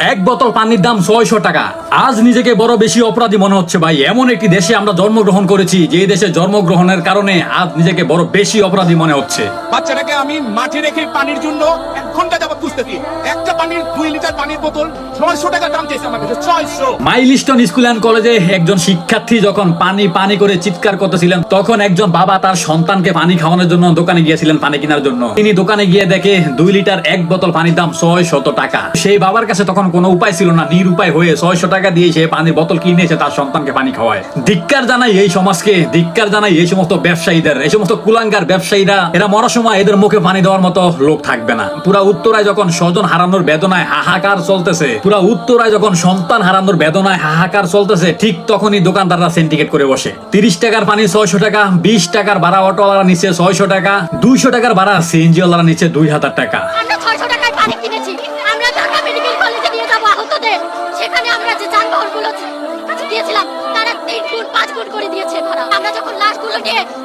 এক বোতল পানির দাম ছয়শো টাকা। আজ নিজেকে বড় বেশি অপরাধী মনে হচ্ছে ভাই। এমন একটি দেশে আমরা জন্মগ্রহণ করেছি, যে দেশে জন্মগ্রহণের কারণে আজ নিজেকে বড় বেশি অপরাধী মনে হচ্ছে। বাচ্চাটাকে আমি মাঠে রেখে পানির জন্য এক ঘণ্টা যাবত খুঁজতেছি। একটা পানির দুই লিটার পানির বোতল ছয়শো টাকা দাম চেয়েছে আমার কাছে, ছয়শো। মাইলিস্টন স্কুল অ্যান্ড কলেজে একজন শিক্ষার্থী যখন পানি পানি করে চিৎকার করতেছিলেন, তখন একজন বাবা তার সন্তানকে পানি খাওয়ানোর জন্য দোকানে গিয়েছিলেন পানি কেনার জন্য। তিনি দোকানে গিয়ে দেখে দুই লিটার এক বোতল পানির দাম ছয় শত টাকা। সেই বাবার কাছে তখন কোনো উপায় ছিল না, নিরুপায় হয়ে ছয়শো টাকা দিয়ে সে পানির বোতল কিনে এসে তার সন্তানকে পানি খাওয়ায়। ধিক্কার জানাই এই সমাজকে, ধিক্কার জানাই এই সমস্ত ব্যবসায়ীদের, এই সমস্ত কুলাঙ্গার ব্যবসায়ীরা। এরা মরার সময় এদের মুখে পানি দেওয়ার মতো লোক থাকবে না। পুরা উত্তরায় যখন স্বজন হারানোর বেদনায় হাহাকার চলতেছে। পুরা উত্তরায় যখন সন্তান হারানোর বেদনায় হাহাকার চলতেছে, ঠিক তখনই দোকানদাররা সিন্ডিকেট করে বসে। তিরিশ টাকার পানি ছয়শো টাকা, বিশ টাকার ভাড়া অটোওয়ালা নিচে ছয়শো টাকা, দুইশো টাকার ভাড়া সিএনজি ওয়ালারা নিচে দুই হাজার টাকা।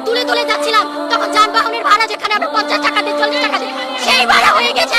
তুলে তুলে যাচ্ছিলাম, তখন যানবাহনের ভাড়া যেখানে আমরা পঞ্চাশ টাকা দিয়ে চল্লিশ টাকা দিই সেই ভাড়া হয়ে গেছে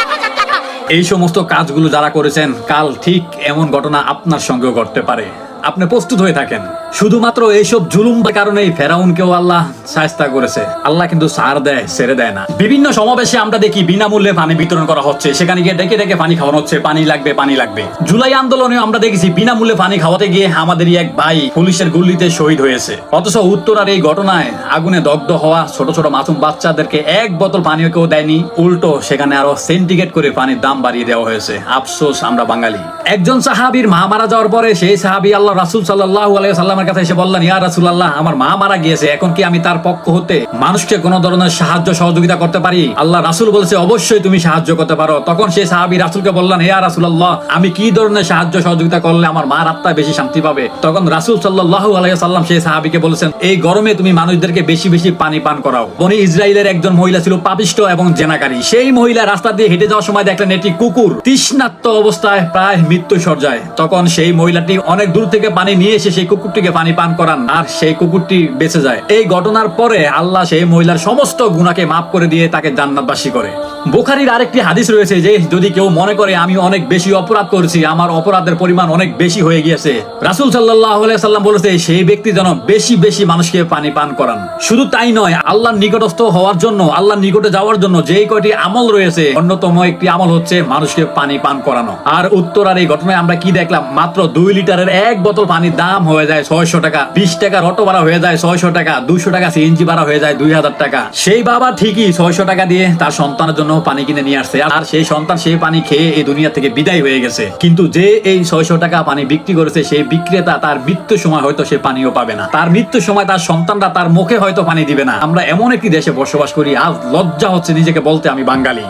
এই সমস্ত কাজগুলো যারা করেছেন, কাল ঠিক এমন ঘটনা আপনার সঙ্গেও ঘটতে পারে। আপনি প্রস্তুত হয়ে থাকেন। শুধুমাত্র এইসব জুলুম কারণেই ফেরাউনকেও আল্লাহ সায়স্তা করেছে। আল্লাহ কিন্তু সার দেয় ছেড়ে দেয় না। বিভিন্ন সমাবেশে আমরা দেখি বিনামূল্যে পানি বিতরণ করা হচ্ছে। সেখানে গিয়ে ডেকে ডেকে পানি খাওয়ানো হচ্ছে। পানি লাগবে পানি লাগবে। জুলাই আন্দোলনেও আমরা দেখেছি বিনামূল্যে পানি খাওয়াতে গিয়ে আমাদেরই এক ভাই পুলিশের গুলিতে শহীদ হয়েছে। অথচ উত্তরার এই ঘটনায় আগুনে দগ্ধ হওয়া ছোট ছোট মাসুম বাচ্চাদেরকে এক বোতল পানিও কেউ দেয়নি। উল্টো সেখানে আরও সেন্টিগেট করে পানির দাম বাড়িয়ে দেওয়া হয়েছে। আফসোস, আমরা বাঙালি। একজন সাহাবীর মা মারা যাওয়ার পরে সেই সাহাবি আল্লাহ রাসুল সাল্লাহ সাল্লামের কাছে এসে বললেন, ইয়া রাসুল আল্লাহ আমার মা মারা গিয়েছে, এখন কি আমি তার পক্ষ হতে মানুষকে কোনো ধরনের সাহায্য, সহযোগিতা করতে পারি? আল্লাহ রাসুল বলেছে, অবশ্যই তুমি সাহায্য করতে পারো। তখন সেই সাহাবী রাসুলকে বললেন, ইয়া রাসুল আল্লাহ আমি কি ধরনের সাহায্য, সহযোগিতা করলে আমার মার আত্মা বেশি শান্তি পাবে? তখন রাসুল সাল্লাহ সাল্লাম সেই সাহাবীকে বলেছেন, এই গরমে তুমি মানুষদেরকে বেশি বেশি পানি পান করাও। বনি ইসরায়েলের একজন মহিলা ছিল পাপিষ্ট এবং জেনাকারী। সেই মহিলা রাস্তা দিয়ে হেঁটে যাওয়ার সময় দেখলেন এটি কুকুর তৃষ্ণাত্ম অবস্থায় প্রায় মৃত্যু সর্জায় তখন সেই মহিলাটি অনেক দূর থেকে পানি নিয়ে এসে সেই কুকুরটিকে পানি পান করান আর সেই কুকুরটি বেঁচে যায়। এই ঘটনার পরে আল্লাহ সেই মহিলার সমস্ত গুণাকে মাফ করে দিয়ে তাকে জান্নাতবাসী করে। বুখারির আরেকটি হাদিস রয়েছে যে, যদি কেউ মনে করে, আমি অনেক বেশি অপরাধ করেছি, আমার অপরাধের পরিমাণ অনেক বেশি হয়ে গিয়েছে। রাসুল সাল্লাহ সাল্লাম বলেছে, সেই ব্যক্তি যেন বেশি বেশি মানুষকে পানি পান করান। শুধু তাই নয়, আল্লাহর নিকটস্থ হওয়ার জন্য, আল্লাহর নিকটে যাওয়ার জন্য যেই কয়টি আমল রয়েছে, অন্যতম একটি আমল হচ্ছে মানুষকে পানি পান করানো। আর উত্তরার এই ঘটনায় আমরা কি দেখলাম? মাত্র দুই লিটারের এক বোতল পানির দাম হয়ে যায় ছয়শো টাকা, বিশ টাকার অটো ভাড়া হয়ে যায় ছয়শো টাকা দুশো টাকা সিএনজি ভাড়া হয়ে যায় দুই হাজার টাকা। সেই বাবা ঠিকই ছয়শো টাকা দিয়ে তার সন্তানের জন্য পানি কিনে নিয়ে আসছে। আর সেই সন্তান সেই পানি খেয়ে এই দুনিয়া থেকে বিদায় হয়ে গেছে। কিন্তু যে এই ছয়শো টাকা পানি বিক্রি করেছে, সেই বিক্রেতা তার মৃত্যুর সময় হয়তো সে পানিও পাবে না। তার মৃত্যুর সময় তার সন্তানরা তার মুখে হয়তো পানি দিবে না। আমরা এমন একটি দেশে বসবাস করি, আজ লজ্জা হচ্ছে নিজেকে বলতে আমি বাঙালি।